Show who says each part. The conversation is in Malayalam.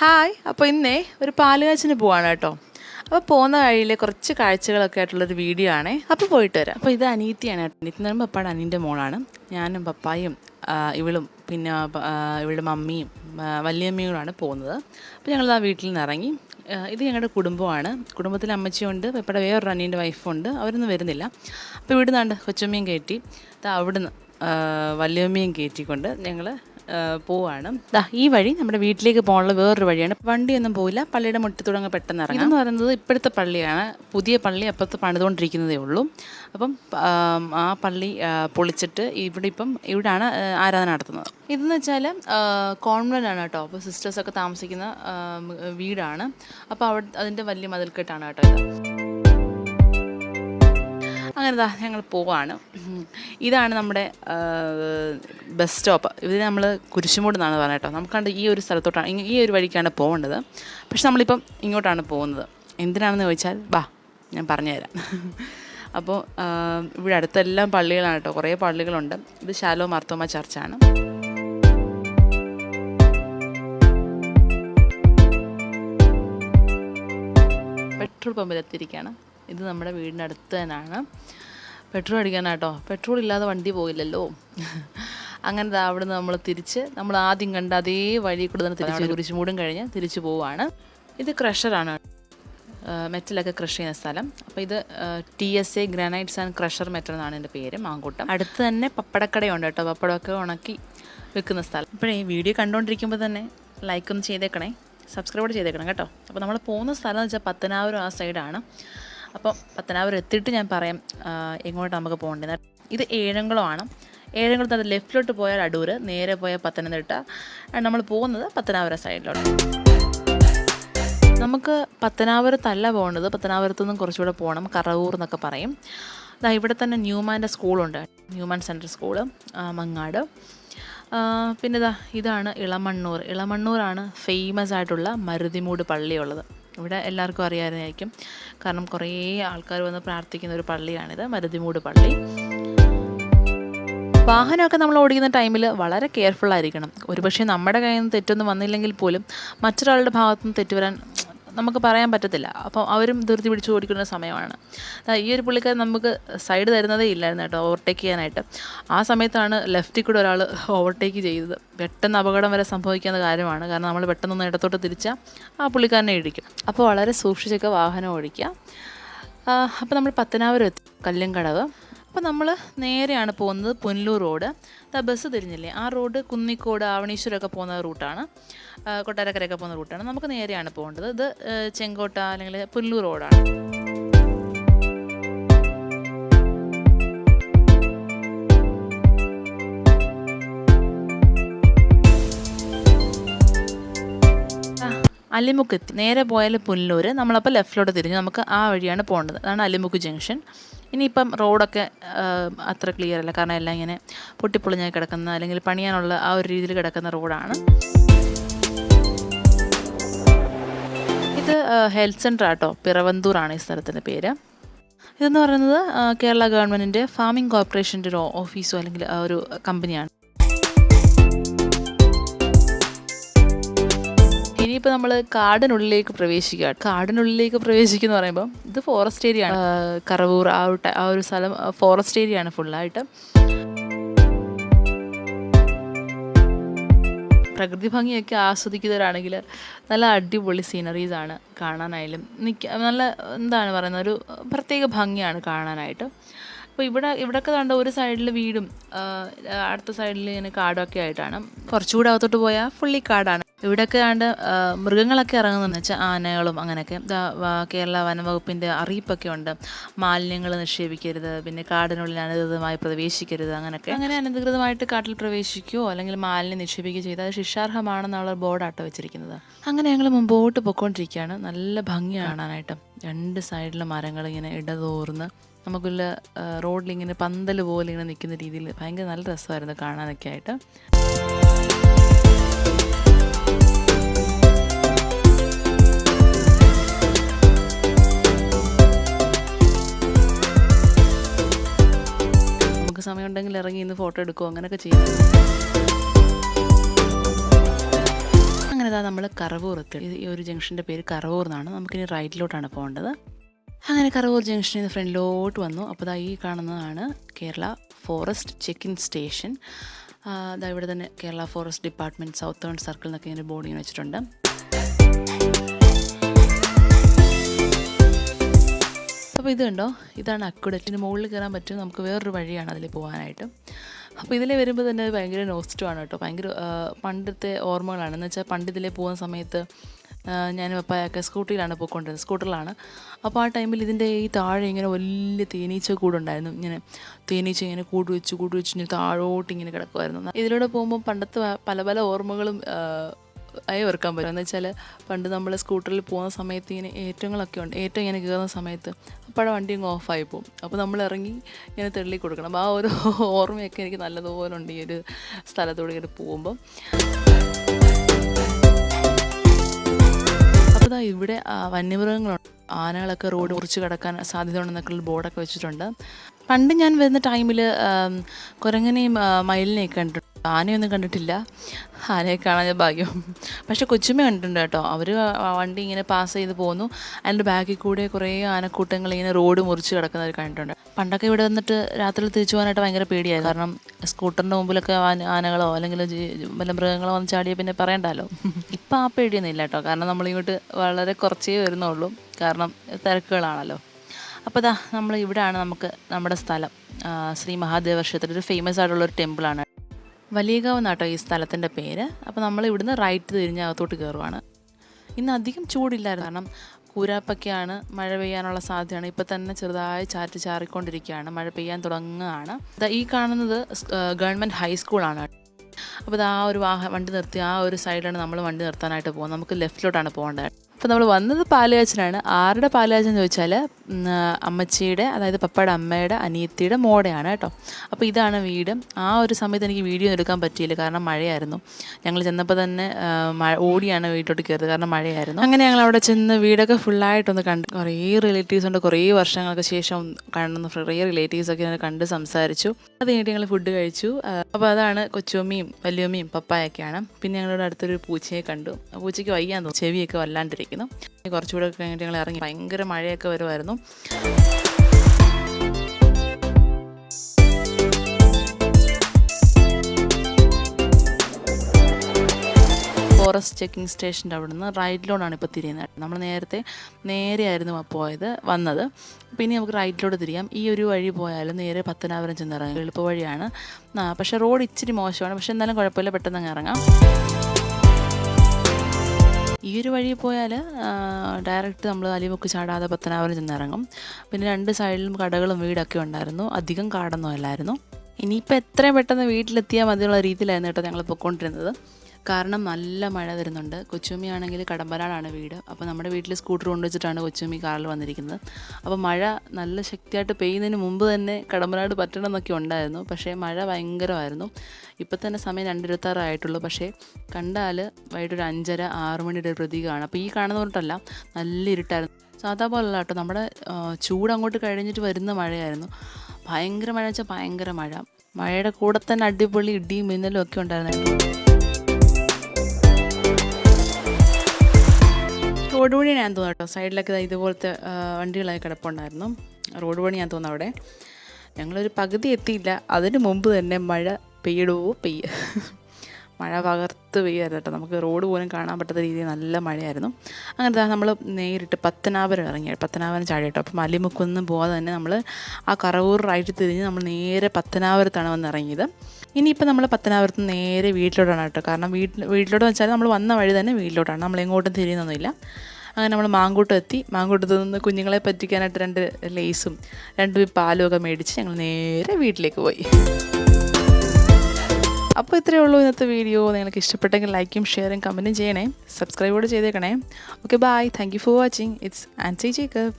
Speaker 1: ഹായ് അപ്പോൾ ഇന്നേ ഒരു പാലുകാച്ചിന് പോവാണ് കേട്ടോ. അപ്പോൾ പോകുന്ന വഴിയിൽ കുറച്ച് കാഴ്ചകളൊക്കെ ആയിട്ടുള്ളൊരു വീഡിയോ ആണ്. അപ്പോൾ പോയിട്ട് വരാം. അപ്പോൾ ഇത് അനീത്തിയാണ് കേട്ടോ. അനീത്തി എന്ന് പറയുമ്പോൾ പപ്പാടെ അനീന്റെ മോളാണ്. ഞാനും പപ്പായും ഇവളും പിന്നെ ഇവളുടെ മമ്മിയും ആ, വല്യമ്മയോടാണ് പോകുന്നത് അപ്പോൾ ഞങ്ങൾ ആ വീട്ടിൽ നിന്ന് ഇറങ്ങി. ഇത് ഞങ്ങളുടെ കുടുംബമാണ് കുടുംബത്തിൽ അമ്മച്ചിയുണ്ട് പപ്പയുടെ വേറൊരു അനിയന്റെ വൈഫുണ്ട്. അവരൊന്നും വരുന്നില്ല. അപ്പോൾ ഇവിടുന്നാണ്ട് കൊച്ചമ്മയും കയറ്റി അവിടുന്ന് വല്യമ്മയും കയറ്റിക്കൊണ്ട് ഞങ്ങൾ പോവാണ്. ഈ വഴി നമ്മുടെ വീട്ടിലേക്ക് പോകാനുള്ള വേറൊരു വഴിയാണ്. വണ്ടിയൊന്നും പോയില്ല പള്ളിയുടെ മുറ്റത്തൂടെ അങ്ങ് പെട്ടെന്ന് ഇറങ്ങാം. എന്ന് പറയുന്നത് ഇപ്പോഴത്തെ പള്ളിയാണ്. പുതിയ പള്ളി അപ്പുറത്ത് പണിതുകൊണ്ടിരിക്കുന്നതേ ഉള്ളൂ. അപ്പം ആ പള്ളി പൊളിച്ചിട്ട് ഇവിടെ ഇപ്പം ഇവിടാണ് ആ, ആരാധന നടത്തുന്നത്. ഇതെന്ന് വെച്ചാൽ കോൺവെന്റ് ആണ് കേട്ടോ. അപ്പോൾ സിസ്റ്റേഴ്സൊക്കെ താമസിക്കുന്ന വീടാണ്. അപ്പോൾ അവിടെ അതിന്റെ വലിയ മതിൽക്കെട്ടാണ് കേട്ടോ ഇത്. അങ്ങനെ ഞങ്ങൾ പോവാണ്. ഇതാണ് നമ്മുടെ ബസ് സ്റ്റോപ്പ്. ഇത് നമ്മൾ കുരിശുമൂട് എന്നാണ് പറഞ്ഞത് കേട്ടോ. നമുക്ക് കണ്ട് ഈ ഒരു സ്ഥലത്തോട്ടാണ് ഈ ഒരു വഴിക്കാണ് പോകേണ്ടത്. പക്ഷെ നമ്മളിപ്പം ഇങ്ങോട്ടാണ് പോകുന്നത്. എന്തിനാണെന്ന് ചോദിച്ചാൽ വാ ഞാൻ പറഞ്ഞുതരാം. അപ്പോൾ ഇവിടെ അടുത്തെല്ലാം പള്ളികളാണ് കേട്ടോ. കുറേ പള്ളികളുണ്ട്. ഇത് ശാലോ മാർത്തോമ ചർച്ചാണ്. പെട്രോൾ പമ്പിലെത്തിയിരിക്കുകയാണ് ഇത് നമ്മുടെ വീടിനടുത്ത് അടുത്ത് തന്നെയാണ്. പെട്രോൾ അടിക്കാനാട്ടോ. പെട്രോൾ ഇല്ലാതെ വണ്ടി പോയില്ലല്ലോ. അങ്ങനെ അവിടെ നമ്മൾ തിരിച്ച് നമ്മൾ ആദ്യം കണ്ട അതേ വഴി കൂടെ തന്നെ തിരിച്ച് കുരിശുമൂടും കഴിഞ്ഞ് തിരിച്ചു പോവുകയാണ് ഇത് ക്രഷറാണ്. മെറ്റലൊക്കെ ക്രഷ് ചെയ്യുന്ന സ്ഥലം. അപ്പോൾ ഇത് T S A granites and crusher metal എന്നാണ് എന്റെ പേര് മാങ്കൂട്ടം. അടുത്ത് തന്നെ പപ്പടക്കടയുണ്ട് കേട്ടോ. പപ്പടമൊക്കെ ഉണക്കി വെക്കുന്ന സ്ഥലം. അപ്പോഴേ ഈ വീഡിയോ കണ്ടുകൊണ്ടിരിക്കുമ്പോൾ തന്നെ ലൈക്കൊന്നും ചെയ്തേക്കണേ. സബ്സ്ക്രൈബ് ചെയ്തേക്കണം കേട്ടോ. അപ്പോൾ നമ്മൾ പോകുന്ന സ്ഥലം എന്ന് വെച്ചാൽ പത്തനാപുരം ആ സൈഡാണ് അപ്പോൾ പത്തനാപുരം എത്തിയിട്ട് ഞാൻ പറയാം എങ്ങോട്ട് നമുക്ക് പോകേണ്ടത്. ഇത് ഏഴംകുളമാണ്. ഏഴംകുളത്ത് അത് ലെഫ്റ്റിലോട്ട് പോയാൽ അടൂർ നേരെ പോയാൽ പത്തനംതിട്ട. നമ്മൾ പോകുന്നത് പത്തനാപുരം സൈഡിലോട്ട് നമുക്ക് പത്തനാപുരത്തല്ല പോകേണ്ടത്. പത്തനാപുരത്തു നിന്നും കുറച്ചുകൂടെ പോകണം. കറവൂർ എന്നൊക്കെ പറയും. ദാ ഇവിടെ തന്നെ ന്യൂമാന്റെ സ്കൂളുണ്ട്. Newman central school Mangad. പിന്നെ ഇതാ ഇതാണ് ഇളമണ്ണൂർ. ഇളമണ്ണൂരാണ് ഫേമസ് ആയിട്ടുള്ള മരുതിമൂട് പള്ളിയുള്ളത്. ഇവിടെ എല്ലാവർക്കും അറിയാമായിരിക്കും. കാരണം കുറേ ആൾക്കാർ വന്ന് പ്രാർത്ഥിക്കുന്ന ഒരു പള്ളിയാണിത് മരുതിമൂട് പള്ളി. വാഹനമൊക്കെ നമ്മൾ ഓടിക്കുന്ന ടൈമിൽ വളരെ കെയർഫുൾ ആയിരിക്കണം. ഒരുപക്ഷെ നമ്മുടെ കയ്യിൽ നിന്ന് തെറ്റൊന്നും വന്നില്ലെങ്കിൽ പോലും മറ്റൊരാളുടെ ഭാഗത്തു നിന്ന് തെറ്റ് വരാൻ നമുക്ക് പറയാൻ പറ്റത്തില്ല. അപ്പം അവരും ധൃതി പിടിച്ച് ഓടിക്കുന്ന സമയമാണ്. ഈ ഒരു പുള്ളിക്കാരൻ നമുക്ക് സൈഡ് തരുന്നതേ ഇല്ലായിരുന്നു കേട്ടോ ഓവർടേക്ക് ചെയ്യാനായിട്ട്. ആ സമയത്താണ് ലെഫ്റ്റിൽ കൂടെ ഒരാൾ ഓവർടേക്ക് ചെയ്തത്. പെട്ടെന്ന് അപകടം വരെ സംഭവിക്കുന്ന കാര്യമാണ്. കാരണം നമ്മൾ പെട്ടെന്നൊന്ന് ഇടത്തോട്ട് തിരിച്ചാൽ ആ പുള്ളിക്കാരനെ ഇടിക്കും. അപ്പോൾ വളരെ സൂക്ഷിച്ചൊക്കെ വാഹനം ഓടിക്കുക. അപ്പോൾ നമ്മൾ പത്തനാപുരം എത്തി. കല്ലുംകടവ് അപ്പോൾ നമ്മൾ നേരെയാണ് പോകുന്നത് പുനലൂർ റോഡ്. ആ ബസ് തിരിഞ്ഞില്ലേ? ആ റോഡ് കുന്നിക്കോട് ആവണീശ്വരമൊക്കെ പോകുന്ന റൂട്ടാണ്. കൊട്ടാരക്കരയൊക്കെ പോകുന്ന റൂട്ടാണ്. നമുക്ക് നേരെയാണ് പോകേണ്ടത്. ഇത് ചെങ്കോട്ട അല്ലെങ്കിൽ പുനലൂർ റോഡാണ്. അലിമുക്ക് നേരെ പോയാൽ പുല്ലൂർ നമ്മളപ്പോൾ ലെഫ്റ്റിലോട്ട് തിരിഞ്ഞു നമുക്ക് ആ വഴിയാണ് പോകേണ്ടത്. അതാണ് അലിമുക്ക് ജംഗ്ഷൻ ഇനിയിപ്പം റോഡൊക്കെ അത്ര ക്ലിയർ അല്ല. കാരണം എല്ലാം ഇങ്ങനെ പൊട്ടിപ്പൊളിഞ്ഞായി കിടക്കുന്ന അല്ലെങ്കിൽ പണിയാനുള്ള ആ ഒരു രീതിയിൽ കിടക്കുന്ന റോഡാണ്. ഇത് ഹെൽത്ത് സെന്റർ ആട്ടോ. പിറവന്തൂറാണ് ഈ സ്ഥലത്തിന്റെ പേര്. ഇതെന്ന് പറയുന്നത് കേരള ഗവൺമെന്റിന്റെ ഫാമിംഗ് കോർപ്പറേഷന്റെ ഒരു ഓഫീസോ അല്ലെങ്കിൽ ഒരു കമ്പനിയാണ്. നമ്മൾ കാടിനുള്ളിലേക്ക് പ്രവേശിക്കുക. കാടിനുള്ളിലേക്ക് പ്രവേശിക്കുന്ന പറയുമ്പോൾ ഇത് ഫോറസ്റ്റ് ഏരിയ ആണ്. കറവൂർ ആ ഒരു ആ ഒരു സ്ഥലം ഫോറസ്റ്റ് ഏരിയ ആണ് ഫുള്ളായിട്ട് പ്രകൃതി ഭംഗിയൊക്കെ ആസ്വദിക്കുന്നവരാണെങ്കിൽ നല്ല അടിപൊളി സീനറീസ് ആണ് കാണാനായാലും. നിൽക്ക നല്ല എന്താണ് പറയുന്നത് ഒരു പ്രത്യേക ഭംഗിയാണ് കാണാനായിട്ട്. അപ്പോൾ ഇവിടെ ഇവിടെയൊക്കെ കണ്ട ഒരു സൈഡിൽ വീടും അടുത്ത സൈഡിൽ ഇങ്ങനെ കാടൊക്കെ ആയിട്ടാണ്. കുറച്ചുകൂടെ അകത്തോട്ട് പോയാൽ ഫുള്ളി കാടാണ്. ഇവിടെയൊക്കെ ആണ്ട് മൃഗങ്ങളൊക്കെ ഇറങ്ങുന്നതെന്ന് വെച്ചാൽ ആനകളും അങ്ങനെയൊക്കെ. കേരള വനംവകുപ്പിന്റെ അറിയിപ്പൊക്കെ ഉണ്ട്. മാലിന്യങ്ങൾ നിക്ഷേപിക്കരുത് പിന്നെ കാടിനുള്ളിൽ അനധികൃതമായി പ്രവേശിക്കരുത് അങ്ങനെയൊക്കെ. അങ്ങനെ അനധികൃതമായിട്ട് കാട്ടിൽ പ്രവേശിക്കുകയോ അല്ലെങ്കിൽ മാലിന്യം നിക്ഷേപിക്കുകയോ ചെയ്താൽ അത് ശിക്ഷാർഹമാണെന്നുള്ള ബോർഡാട്ടോ വെച്ചിരിക്കുന്നത്. അങ്ങനെ ഞങ്ങൾ മുമ്പോട്ട് പൊയ്ക്കൊണ്ടിരിക്കുകയാണ് നല്ല ഭംഗി കാണാനായിട്ട്. രണ്ട് സൈഡിലെ മരങ്ങൾ ഇങ്ങനെ ഇടതോർന്ന് നമുക്കുള്ള റോഡിൽ ഇങ്ങനെ പന്തൽ പോലെ ഇങ്ങനെ നിൽക്കുന്ന രീതിയിൽ ഭയങ്കര നല്ല രസമായിരുന്നു കാണാനൊക്കെ ആയിട്ട്. സമയമുണ്ടെങ്കിൽ ഇറങ്ങി ഇന്ന് ഫോട്ടോ എടുക്കുമോ അങ്ങനെയൊക്കെ ചെയ്യും അങ്ങനെ ഇതാ നമ്മൾ കറവൂർ എത്തി. ഈ ഒരു ജംഗ്ഷന്റെ പേര് കറവൂർ എന്നാണ്. നമുക്കിനി റൈറ്റിലോട്ടാണ് പോകേണ്ടത്. അങ്ങനെ കറവൂർ ജംഗ്ഷനിൽ നിന്ന് ഫ്രണ്ടിലോട്ട് വന്നു. അപ്പോൾ ഈ കാണുന്നതാണ് Kerala forest check in station. അതാ ഇവിടെ തന്നെ Kerala forest department south circle എന്നൊക്കെ ഇങ്ങനെ ബോർഡ് ഇങ്ങനെ വെച്ചിട്ടുണ്ട്. അപ്പോൾ ഇത് കണ്ടോ? ഇതാണ് അക്കുഡറ്റിന് മുകളിൽ കയറാൻ പറ്റും നമുക്ക് വേറൊരു വഴിയാണ് അതിൽ പോകാനായിട്ട്. അപ്പോൾ ഇതിലെ വരുമ്പോൾ തന്നെ ഭയങ്കര നോസ്റ്റമാണ് കേട്ടോ. ഭയങ്കര പണ്ടത്തെ ഓർമ്മകളാണ്. എന്ന് വെച്ചാൽ പണ്ട് ഇതിലെ പോകുന്ന സമയത്ത് ഞാൻ പപ്പായൊക്കെ സ്കൂട്ടിയിലാണ് പോയിക്കൊണ്ടിരുന്നത്. സ്കൂട്ടറിലാണ്. അപ്പോൾ ആ ടൈമിൽ ഇതിന്റെ ഈ താഴെ ഇങ്ങനെ വലിയ തേനീച്ച കൂടുണ്ടായിരുന്നു. ഇങ്ങനെ തേനീച്ച ഇങ്ങനെ കൂട് വെച്ച് കൂട് വെച്ച് ഇങ്ങനെ താഴോട്ട് ഇങ്ങനെ കിടക്കുമായിരുന്നു ഇതിലൂടെ പോകുമ്പോൾ പണ്ടത്തെ പല പല ഓർമ്മകളും ആയി ഓർക്കാൻ പറ്റും. എന്ന് വെച്ചാൽ പണ്ട് നമ്മൾ സ്കൂട്ടറിൽ പോകുന്ന സമയത്ത് ഇങ്ങനെ ഏറ്റങ്ങളൊക്കെ ഉണ്ട്. ഏറ്റവും ഇങ്ങനെ കയറുന്ന സമയത്ത് അപ്പോഴെ വണ്ടി അങ്ങ് ഓഫായി പോകും. അപ്പോൾ നമ്മൾ ഇറങ്ങി ഇങ്ങനെ തെള്ളി കൊടുക്കണം. അപ്പോൾ ആ ഒരു ഓർമ്മയൊക്കെ എനിക്ക് നല്ലതുപോലെ ഉണ്ട് ഈ ഒരു സ്ഥലത്തൂടെ ഇങ്ങനെ പോകുമ്പോൾ അപ്പോൾ ഇതാ ഇവിടെ വന്യമൃഗങ്ങളുണ്ട്. ആനകളൊക്കെ റോഡ് മുറിച്ച് കിടക്കാൻ സാധ്യത ഉണ്ടെന്നൊക്കെ ഉള്ള ബോർഡൊക്കെ വെച്ചിട്ടുണ്ട്. പണ്ട് ഞാൻ വരുന്ന ടൈമിൽ കുരങ്ങനെയും മയിലിനെയൊക്കെ കണ്ടിട്ടുണ്ട്. ആനയൊന്നും കണ്ടിട്ടില്ല. ആനയെ കാണാൻ ഭാഗ്യം. പക്ഷെ കൊച്ചുമ്മ കണ്ടിട്ടുണ്ട് കേട്ടോ. അവർ വണ്ടി ഇങ്ങനെ പാസ് ചെയ്ത് പോകുന്നു അതിന്റെ ബാക്കിൽ കൂടെ കുറേ ആനക്കൂട്ടങ്ങൾ ഇങ്ങനെ റോഡ് മുറിച്ച് കിടക്കുന്നവർ കണ്ടിട്ടുണ്ട്. പണ്ടൊക്കെ ഇവിടെ വന്നിട്ട് രാത്രി തിരിച്ചു പോകാനായിട്ട് ഭയങ്കര പേടിയായിരുന്നു. കാരണം സ്കൂട്ടറിന്റെ മുമ്പിലൊക്കെ ആനകളോ അല്ലെങ്കിൽ വല്ല മൃഗങ്ങളോ വന്ന് ചാടിയാൽ പിന്നെ പറയണ്ടല്ലോ. ഇപ്പം ആ പേടിയൊന്നും ഇല്ല കേട്ടോ. കാരണം നമ്മളിങ്ങോട്ട് വളരെ കുറച്ചേ വരുന്നുള്ളൂ. കാരണം തിരക്കുകളാണല്ലോ. അപ്പോൾ ദാ നമ്മൾ ഇവിടെയാണ് നമുക്ക് നമ്മുടെ സ്ഥലം. ശ്രീ മഹാദേവ ക്ഷേത്രം ഒരു ഫേമസ് ആയിട്ടുള്ള ഒരു ടെമ്പിളാണ് വലിയകാവ് എന്നാട്ടോ ഈ സ്ഥലത്തിന്റെ പേര്. അപ്പോൾ നമ്മൾ ഇവിടുന്ന് റൈറ്റ് തിരിഞ്ഞ് അകത്തോട്ട് കയറുവാണ് ഇന്ന് അധികം ചൂടില്ലായിരുന്നു. കാരണം കൂരാപ്പൊക്കെയാണ് മഴ പെയ്യാനുള്ള സാധ്യതയാണ്. ഇപ്പോൾ തന്നെ ചെറുതായി ചാറ്റ് ചാറിക്കൊണ്ടിരിക്കുകയാണ്. മഴ പെയ്യാൻ തുടങ്ങുകയാണ്. ഈ കാണുന്നത് ഗവൺമെന്റ് ഹൈസ്കൂളാണ് അപ്പോൾ ആ ഒരു വാഹ വണ്ടി നിർത്തി ആ ഒരു സൈഡിലാണ് നമ്മൾ വണ്ടി നിർത്താനായിട്ട് പോകുന്നത്. നമുക്ക് ലെഫ്റ്റിലോട്ടാണ് പോകേണ്ടത് അപ്പോൾ നമ്മൾ വന്നത് പാലുകാച്ചനാണ്. ആരുടെ പാലുകാച്ചൻ എന്ന് ചോദിച്ചാൽ അമ്മച്ചിയുടെ അതായത് പപ്പയുടെ അമ്മയുടെ അനിയത്തിയുടെ മോടെയാണ് കേട്ടോ. അപ്പോൾ ഇതാണ് വീട്. ആ ഒരു സമയത്ത് എനിക്ക് വീഡിയോ എടുക്കാൻ പറ്റിയില്ല. കാരണം മഴയായിരുന്നു. ഞങ്ങൾ ചെന്നപ്പോൾ തന്നെ ഓടിയാണ് വീട്ടിലോട്ട് കയറിയത്. കാരണം മഴയായിരുന്നു. അങ്ങനെ ഞങ്ങൾ അവിടെ ചെന്ന് വീടൊക്കെ ഫുള്ളായിട്ടൊന്ന് കണ്ട് കുറേ റിലേറ്റീവ്സ് ഉണ്ട്. കുറേ വർഷങ്ങൾക്ക് ശേഷം കാണുന്ന കുറേ റിലേറ്റീവ്സൊക്കെ ഇങ്ങനെ കണ്ട് സംസാരിച്ചു. അത് കഴിഞ്ഞിട്ട് ഞങ്ങൾ ഫുഡ് കഴിച്ചു. അപ്പോൾ അതാണ് കൊച്ചുമ്മയും വലിയമ്മയും പപ്പായൊക്കെയാണ്. പിന്നെ ഞങ്ങളുടെ അടുത്തൊരു പൂച്ചയെ കണ്ടു. പൂച്ചയ്ക്ക് വയ്യാൻ തോന്നും ചെവിയൊക്കെ വല്ലാണ്ടിരിക്കുന്നു കുറച്ചുകൂടെ കഴിഞ്ഞിട്ട് ഞങ്ങൾ ഇറങ്ങി ഭയങ്കര മഴയൊക്കെ വരുമായിരുന്നു. ഫോറസ്റ്റ് ചെക്കിംഗ് സ്റ്റേഷന്റെ അവിടെ നിന്ന് റൈറ്റിലോട്ടാണ് ഇപ്പോൾ തിരിയുന്നത്. നമ്മൾ നേരത്തെ നേരെയായിരുന്നു പോയത് വന്നത്. പിന്നെ നമുക്ക് റൈറ്റിലോട്ട് തിരിയാം. ഈ ഒരു വഴി പോയാലും നേരെ പത്തനാപുരം ചെന്നിറങ്ങാം. എളുപ്പ വഴിയാണ് പക്ഷേ റോഡ് ഇച്ചിരി മോശമാണ്. പക്ഷേ എന്നാലും കുഴപ്പമില്ല. പെട്ടെന്ന് അങ്ങ് ഇറങ്ങാം. ഈ ഒരു വഴി പോയാൽ ഡയറക്റ്റ് നമ്മൾ അലിമുക്ക് ചാടാതെ പത്തനാപുരം ചെന്നിറങ്ങും. പിന്നെ രണ്ട് സൈഡിലും കടകളും വീടൊക്കെ ഉണ്ടായിരുന്നു. അധികം കാടൊന്നും അല്ലായിരുന്നു. ഇനിയിപ്പോൾ എത്രയും പെട്ടെന്ന് വീട്ടിലെത്തിയാൽ മതിയുള്ള രീതിയിലായിരുന്നു കേട്ടോ ഞങ്ങൾ പൊയ്ക്കൊണ്ടിരുന്നത് കാരണം നല്ല മഴ വരുന്നുണ്ട്. കൊച്ചുമ്മയാണെങ്കിൽ കടമ്പനാടാണ് വീട്. അപ്പോൾ നമ്മുടെ വീട്ടിൽ സ്കൂട്ടർ കൊണ്ടുവച്ചിട്ടാണ് കൊച്ചുമി കാറിൽ വന്നിരിക്കുന്നത്. അപ്പോൾ മഴ നല്ല ശക്തിയായിട്ട് പെയ്യുന്നതിന് മുമ്പ് തന്നെ കടമ്പനാട് പറ്റണം എന്നൊക്കെ ഉണ്ടായിരുന്നു. പക്ഷേ മഴ ഭയങ്കരമായിരുന്നു. ഇപ്പം തന്നെ സമയം രണ്ടിരുപത്താറായിട്ടുള്ളൂ പക്ഷേ കണ്ടാൽ വൈകിട്ടൊരു അഞ്ചര ആറ് മണിയുടെ ഒരു പ്രതീകമാണ്. അപ്പോൾ ഈ കാണുന്ന തൊട്ടല്ല നല്ല ഇരുട്ടായിരുന്നു. സാധാ പോലല്ല കേട്ടോ. നമ്മുടെ ചൂട് അങ്ങോട്ട് കഴിഞ്ഞിട്ട് വരുന്ന മഴയായിരുന്നു. ഭയങ്കര മഴ വെച്ചാൽ ഭയങ്കര മഴ. മഴയുടെ കൂടെ തന്നെ അടിപൊളി ഇടിയും മിന്നലും ഒക്കെ ഉണ്ടായിരുന്നു റോഡ് പണി ഞാൻ തോന്നുന്നു കേട്ടോ. സൈഡിലൊക്കെ ഇതുപോലത്തെ വണ്ടികളായി കിടപ്പുണ്ടായിരുന്നു. റോഡ് പണി ഞാൻ തോന്നുന്നു അവിടെ. ഞങ്ങളൊരു പകുതി എത്തിയില്ല. അതിന് മുമ്പ് തന്നെ മഴ പെയ്യടോ പെയ്യ. മഴ പകർത്ത് പെയ്യായിരുന്നു കേട്ടോ. നമുക്ക് റോഡ് പോലും കാണാൻ പറ്റാത്ത രീതിയിൽ നല്ല മഴയായിരുന്നു. അങ്ങനത്തെ നമ്മൾ നേരിട്ട് പത്തനാപുരം ഇറങ്ങി. പത്തനാപുരം ചാടി കേട്ടോ. അപ്പം മലിമുക്കുന്ന് പോകാതെ തന്നെ നമ്മൾ ആ കറവൂർ റൈറ്റ് തിരിഞ്ഞ് നമ്മൾ നേരെ പത്തനാപുരത്താണ് വന്ന് ഇറങ്ങിയത്. ഇനിയിപ്പോൾ നമ്മൾ പത്തനാപുരത്ത് നേരെ വീട്ടിലോട്ടാണ് കേട്ടോ. കാരണം വീട്ടിൽ വീട്ടിലോട്ട് വെച്ചാൽ നമ്മൾ വന്ന വഴി തന്നെ വീട്ടിലോട്ടാണ്. നമ്മൾ എങ്ങോട്ടും തിരിയുന്നൊന്നുമില്ല. അങ്ങനെ നമ്മൾ മാങ്കൂട്ടം എത്തി. മാങ്കൂട്ടത്ത് നിന്ന് കുഞ്ഞുങ്ങളെ പറ്റിക്കാനായിട്ട് രണ്ട് ലേസും രണ്ട് പാലും ഒക്കെ മേടിച്ച് ഞങ്ങൾ നേരെ വീട്ടിലേക്ക് പോയി. അപ്പോൾ ഇത്രയേ ഉള്ളൂ ഇന്നത്തെ വീഡിയോ. നിങ്ങൾക്ക് ഇഷ്ടപ്പെട്ടെങ്കിൽ ലൈക്കും ഷെയറും കമന്റും ചെയ്യണേ. സബ്സ്ക്രൈബ് കൂടെ ചെയ്തേക്കണേ. Okay bye thank you for watching it's Ancy Jacob